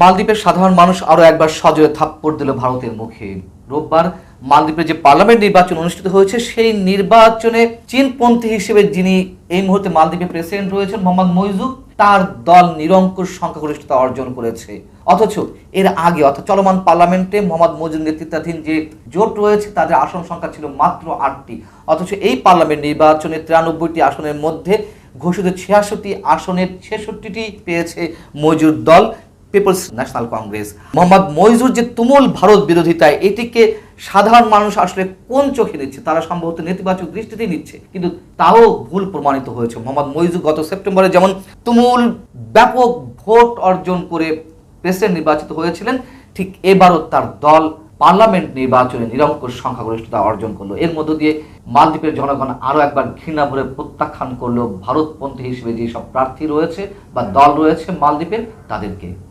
মালদ্বীপের সাধারণ মানুষ আরও একবার সজোরে থাপ্পড় দিল ভারতের মুখে। রোববার মালদ্বীপের যে পার্লামেন্ট নির্বাচন অনুষ্ঠিত হয়েছে, সেই নির্বাচনে চীনপন্থী হিসেবে যিনি এই মুহূর্তে মালদ্বীপের প্রেসিডেন্ট রয়েছেন, মোহাম্মদ মইজু তার দল নিরঙ্কুশ সংখ্যাগরিষ্ঠতা অর্জন করেছে। অথচ এর আগে, অর্থাৎ চলমান পার্লামেন্টে মোহাম্মদ মইজুর নেতৃত্বাধীন যে জোট রয়েছে, তাদের আসন সংখ্যা ছিল মাত্র আটটি। অথচ এই পার্লামেন্ট নির্বাচনে তিরানব্বইটি আসনের মধ্যে ঘোষিত ছিয়াষট্টি আসনের ছেষট্টিটি পেয়েছে মইজুর দল। People's National Congress Mohammad Moizur যে তুমুল ভারত বিরোধিতায় এটিকে সাধারণ মানুষ আসলে কোন চোখে নিচ্ছে তারা সম্ভবত নেতিবাচক দৃষ্টিতেই নিচ্ছে। কিন্তু তাও ভুল প্রমাণিত হয়েছে। মোহাম্মদ মইজুর গত সেপ্টেম্বরে যেমন তুমুল ব্যাপক ভোট অর্জন করে প্রেসিডেন্ট নির্বাচিত হয়েছিলেন, ঠিক এবারও তার দল পার্লামেন্ট নির্বাচনে নিরঙ্কুশ সংখ্যাগরিষ্ঠতা অর্জন করল। এর মধ্য দিয়ে মালদ্বীপের জনগণ আরও একবার ঘৃণা ভরে প্রত্যাখ্যান করল ভারতপন্থী হিসেবে যেসব প্রার্থী রয়েছে বা দল রয়েছে মালদ্বীপের, তাদেরকে।